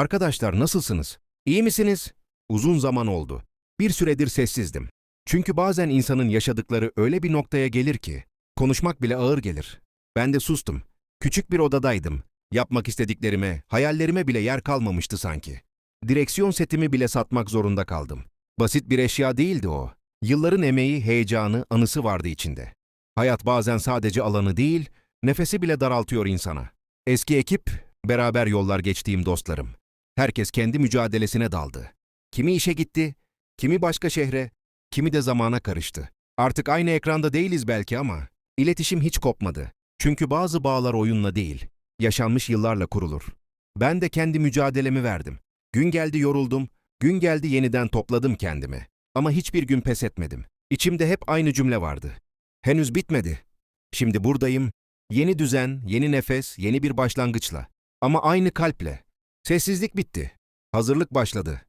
Arkadaşlar nasılsınız? İyi misiniz? Uzun zaman oldu. Bir süredir sessizdim. Çünkü bazen insanın yaşadıkları öyle bir noktaya gelir ki konuşmak bile ağır gelir. Ben de sustum. Küçük bir odadaydım. Yapmak istediklerime, hayallerime bile yer kalmamıştı sanki. Direksiyon setimi bile satmak zorunda kaldım. Basit bir eşya değildi o. Yılların emeği, heyecanı, anısı vardı içinde. Hayat bazen sadece alanı değil, nefesi bile daraltıyor insana. Eski ekip, beraber yollar geçtiğim dostlarım. Herkes kendi mücadelesine daldı. Kimi işe gitti, kimi başka şehre, kimi de zamana karıştı. Artık aynı ekranda değiliz belki ama iletişim hiç kopmadı. Çünkü bazı bağlar oyunla değil, yaşanmış yıllarla kurulur. Ben de kendi mücadelemi verdim. Gün geldi yoruldum, gün geldi yeniden topladım kendimi. Ama hiçbir gün pes etmedim. İçimde hep aynı cümle vardı. Henüz bitmedi. Şimdi buradayım. Yeni düzen, yeni nefes, yeni bir başlangıçla. Ama aynı kalple. Sessizlik bitti. Hazırlık başladı.